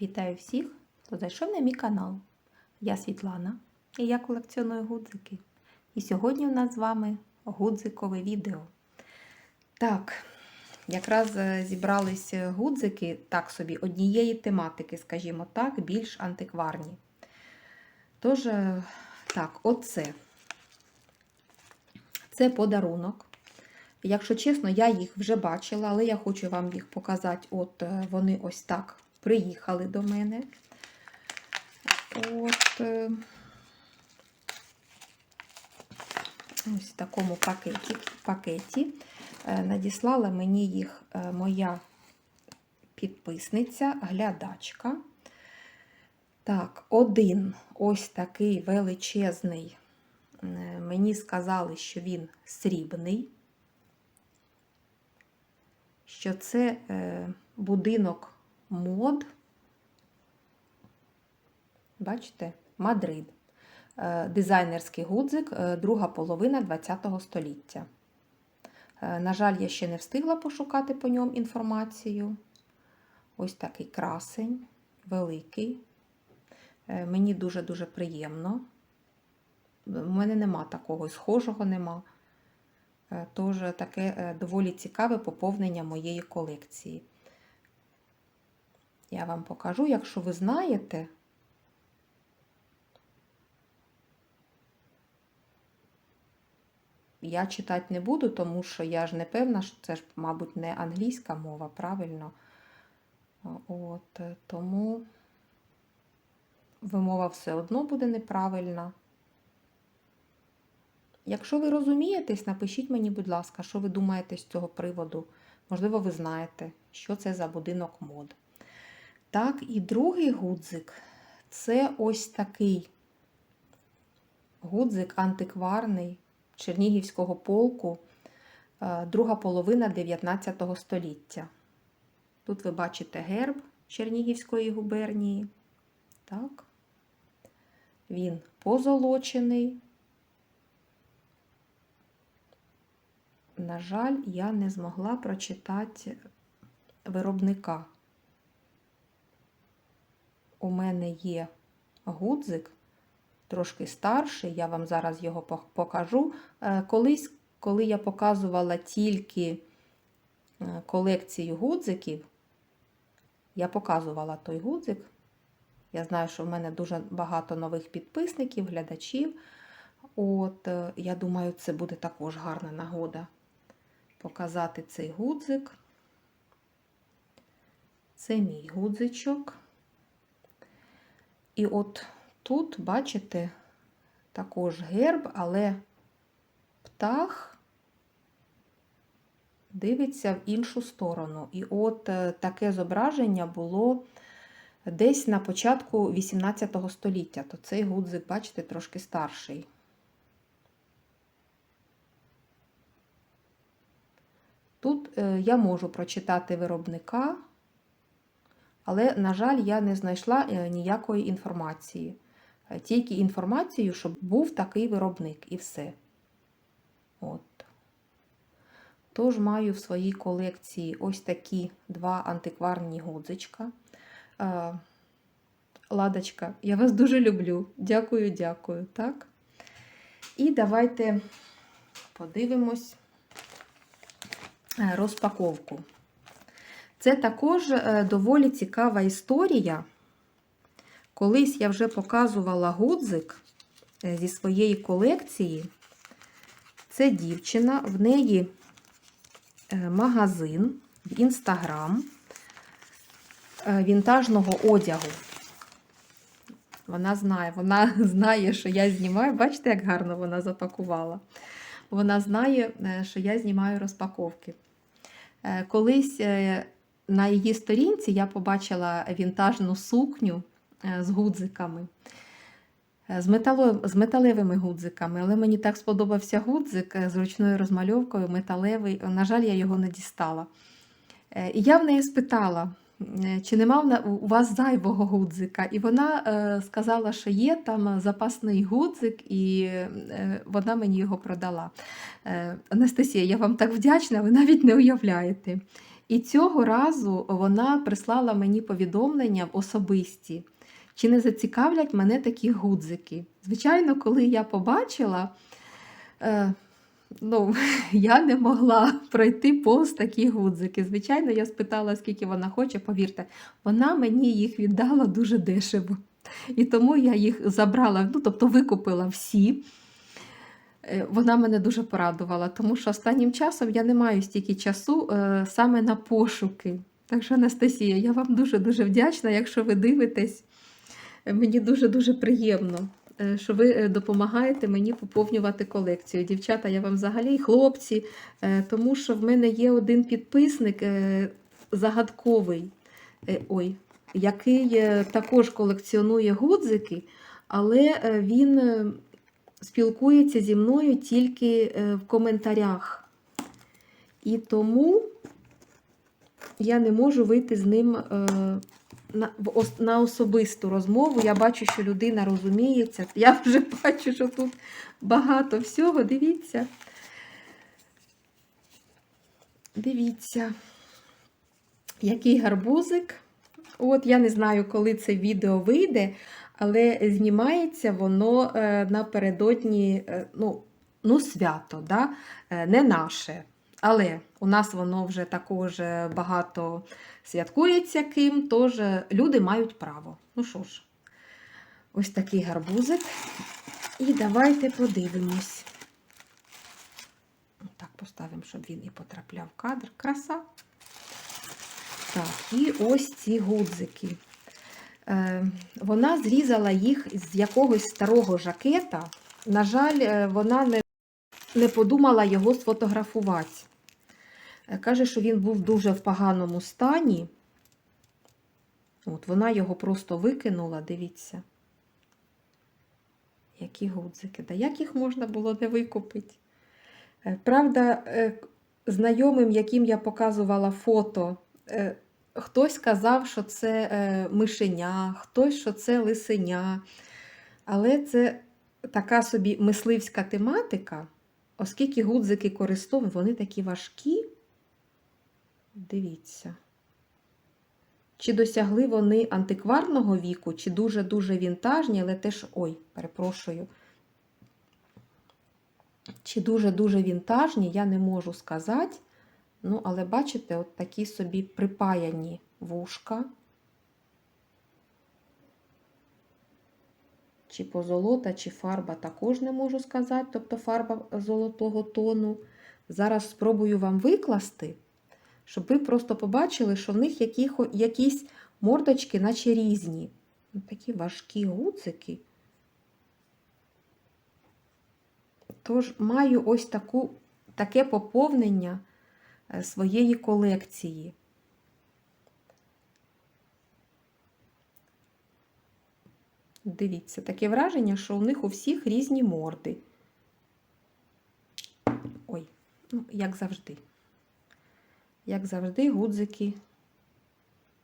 Вітаю всіх, хто зайшов на мій канал. Я Світлана і я колекціоную гудзики. І сьогодні у нас з вами гудзикове відео. Так, якраз е, зібрались гудзики, так собі, однієї тематики, скажімо так, більш антикварні. Тож, е, так, оце. Це подарунок. Якщо чесно, я їх вже бачила, але я хочу вам їх показати. От е, вони ось так приїхали до мене. От е, ось в такому пакеті, пакеті. Е, Надіслала мені їх е, моя підписниця, глядачка. Так, один ось такий величезний. Мені сказали, що він срібний, що це будинок мод. Бачите, Мадрид. Е, Дизайнерський гудзик, е, друга половина ХХ століття. Е, На жаль, я ще не встигла пошукати по ньому інформацію. Ось такий красень, великий. Мені дуже-дуже приємно. У мене нема такого, схожого нема. Тож таке доволі цікаве поповнення моєї колекції. Я вам покажу, якщо ви знаєте. Я читати не буду, тому що я ж не певна, що це ж, мабуть, не англійська мова, правильно. От, тому вимова все одно буде неправильна. Якщо ви розумієтесь, напишіть мені, будь ласка, що ви думаєте з цього приводу. Можливо, ви знаєте, що це за будинок мод. Так, і другий гудзик це ось такий гудзик антикварний Чернігівського полку, е, друга половина 19 століття. Тут ви бачите герб Чернігівської губернії. Так. Він позолочений. На жаль, я не змогла прочитати виробника. У мене є гудзик, трошки старший, я вам зараз його покажу. Е, Колись, коли я показувала тільки е, колекцію гудзиків, я показувала той гудзик. Я знаю, що в мене дуже багато нових підписників, глядачів. От, е, я думаю, це буде також гарна нагода показати цей гудзик. Це мій гудзичок. І от тут, бачите, також герб, але птах дивиться в іншу сторону. І от е, таке зображення було десь на початку 18 століття. То цей гудзик, бачите, трошки старший. Тут е, я можу прочитати виробника, але, на жаль, я не знайшла е, ніякої інформації. Е, Тільки інформацію, щоб був такий виробник і все. От. Тож маю в своїй колекції ось такі два антикварні гудзичка. Ладочка, я вас дуже люблю. Дякую, дякую. Так? І давайте подивимось розпаковку. Це також доволі цікава історія. Колись я вже показувала гудзик зі своєї колекції. Це дівчина, в неї магазин в Інстаграм вінтажного одягу. Вона знає, вона знає, що я знімаю. Бачите, як гарно вона запакувала. Вона знає, що я знімаю розпаковки. Колись на її сторінці я побачила вінтажну сукню з гудзиками, з, метало, з металевими гудзиками, але мені так сподобався гудзик з ручною розмальовкою, металевий. На жаль, я його не дістала. І я в неї спитала, чи нема у вас зайвого гудзика. І вона е, сказала, що є там запасний гудзик, і е, вона мені його продала. Е, Анастасія, я вам так вдячна, ви навіть не уявляєте. І цього разу вона прислала мені повідомлення в особисті, чи не зацікавлять мене такі гудзики. Звичайно, коли я побачила, е, ну, я не могла пройти повз такі гудзики. Звичайно, я спитала, скільки вона хоче, повірте, вона мені їх віддала дуже дешево. І тому я їх забрала, ну, тобто викупила всі. Е, Вона мене дуже порадувала, тому що останнім часом я не маю стільки часу е, саме на пошуки. Так що, Анастасія, я вам дуже-дуже вдячна, якщо ви дивитесь. Мені дуже-дуже приємно, е, що ви допомагаєте мені поповнювати колекцію. Дівчата, я вам взагалі і хлопці, тому що в мене є один підписник загадковий, ой, який також колекціонує гудзики, але він спілкується зі мною тільки е, в коментарях. І тому я не можу вийти з ним е, на, особисту розмову. Я бачу, що людина розуміється. Я вже бачу, що тут багато всього. Дивіться. Дивіться, який гарбузик. От я не знаю, коли це відео вийде, але знімається воно е, напередодні е, ну, ну, свято, да? е, не наше. Але у нас воно вже також багато святкується ким, тож люди мають право. Ну що ж, ось такий гарбузик. І давайте подивимось. Так, поставимо, щоб він і потрапляв в кадр. Краса. Так, і ось ці гудзики. Е, вона зрізала їх з якогось старого жакета. На жаль, е, вона не, не подумала його сфотографувати. Е, Каже, що він був дуже в поганому стані. От, вона його просто викинула, дивіться. Які гудзики. Да як їх можна було не викупити? Правда, знайомим, яким я показувала фото, хтось сказав, що це е, мишеня, хтось, що це лисеня. Але це така собі мисливська тематика, оскільки гудзики користові, вони такі важкі. Дивіться. Чи досягли вони антикварного віку, чи дуже-дуже вінтажні, але теж. Ой, перепрошую. Чи дуже-дуже вінтажні, я не можу сказати. Ну, але бачите, от такі собі припаяні вушка. Чи позолота, чи фарба також не можу сказати, тобто фарба золотого тону. Зараз спробую вам викласти, щоб ви просто побачили, що в них якісь мордочки, наче різні. Такі важкі гуцики. Тож маю ось таку, таке поповнення своєї колекції. Дивіться, таке враження, що у них у всіх різні морди. Ой, ну, як завжди. Як завжди, гудзики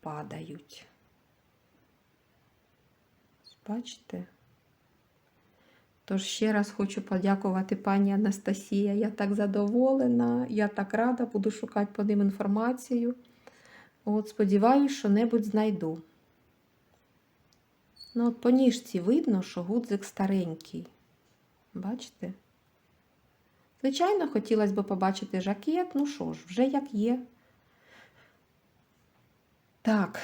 падають. Бачите? Тож ще раз хочу подякувати пані Анастасія. Я так задоволена, я так рада, буду шукати по ним інформацію. От, сподіваюсь, що небудь знайду. Ну, от по ніжці видно, що гудзик старенький. Бачите? Звичайно, хотілося б побачити жакет. Ну що ж, вже як є. Так,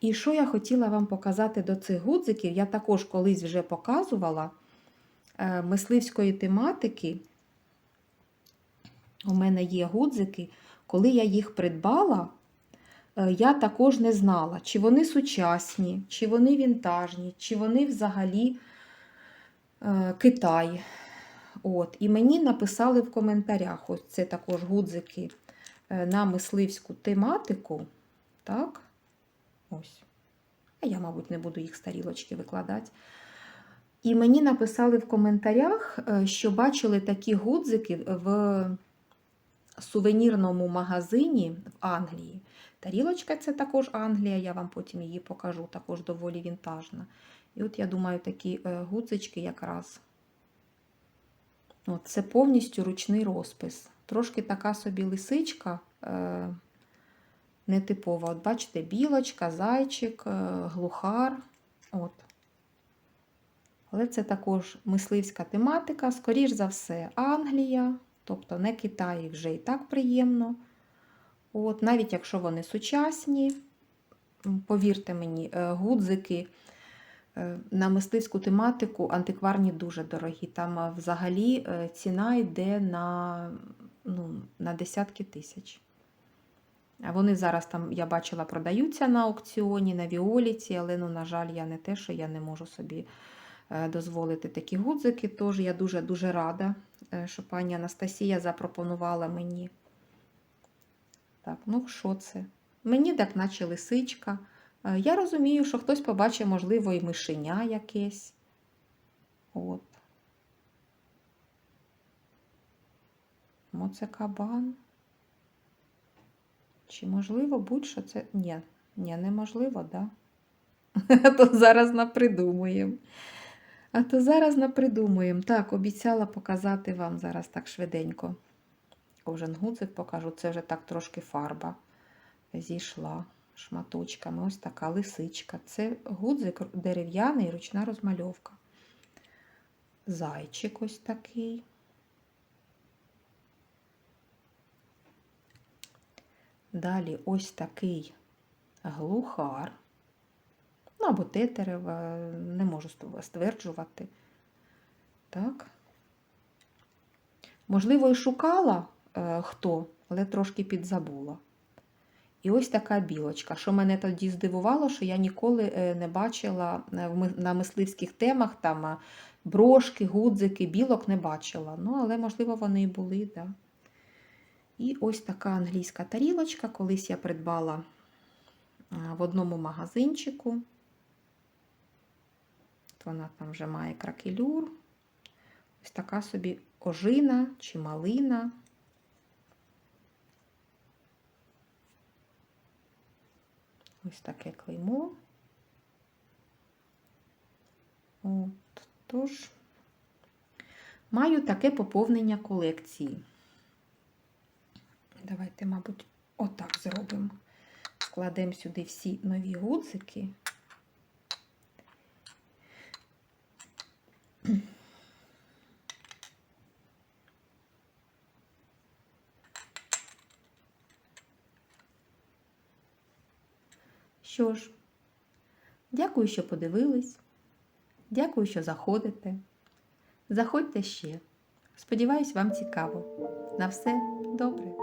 і що я хотіла вам показати до цих гудзиків? Я також колись вже показувала мисливської тематики. У мене є гудзики. Коли я їх придбала, е, я також не знала, чи вони сучасні, чи вони вінтажні, чи вони взагалі е, Китай. От. І мені написали в коментарях, ось це також гудзики е, на мисливську тематику. Так, ось. А я, мабуть, не буду їх з тарілочки викладати. І мені написали в коментарях, е, що бачили такі гудзики в сувенірному магазині в Англії. Тарілочка це також Англія, я вам потім її покажу, також доволі вінтажна. І от я думаю, такі е, гудзички якраз. От, це повністю ручний розпис. Трошки така собі лисичка, е, нетипова. От бачите, білочка, зайчик, е, глухар. От. Але це також мисливська тематика, скоріш за все, Англія, тобто не Китай вже і так приємно. От, Навіть якщо вони сучасні, повірте мені, е, гудзики е, на мисливську тематику антикварні дуже дорогі. Там е, взагалі ціна йде на, ну, на десятки тисяч. А Вони зараз там, я бачила, продаються на аукціоні, на Віоліці, але, ну, на жаль, я не те, що я не можу собі дозволити такі гудзики. Тож я дуже-дуже рада, е, що пані Анастасія запропонувала мені. Так, ну що це? Мені так наче лисичка. Е, Я розумію, що хтось побачить, можливо, і мишеня якесь. От. Оце кабан. Чи можливо будь-що це. Ні, ні, неможливо, да? То зараз напридумуємо. А то зараз напридумуємо. Так, обіцяла показати вам зараз так швиденько. Кожен гудзик покажу. Це вже так трошки фарба зійшла шматочками. Ось така лисичка. Це гудзик дерев'яний, ручна розмальовка. Зайчик ось такий. Далі ось такий глухар. Ну, або тетерев, е, не можу стверджувати. Так. Можливо, і шукала е, хто, але трошки підзабула. І ось така білочка. Що мене тоді здивувало, що я ніколи е, не бачила е, на мисливських темах там е, брошки, гудзики, білок не бачила. Ну, але, можливо, вони і були. Да. І ось така англійська тарілочка. Колись я придбала в одному магазинчику. Вона там вже має кракелюр. Ось така собі ожина чи малина. Ось таке клеймо. От, тож, маю таке поповнення колекції. Давайте, мабуть, отак зробимо. Складемо сюди всі нові гудзики. Що ж, дякую, що подивились. Дякую, що заходите. Заходьте ще. Сподіваюсь, вам цікаво. На все добре.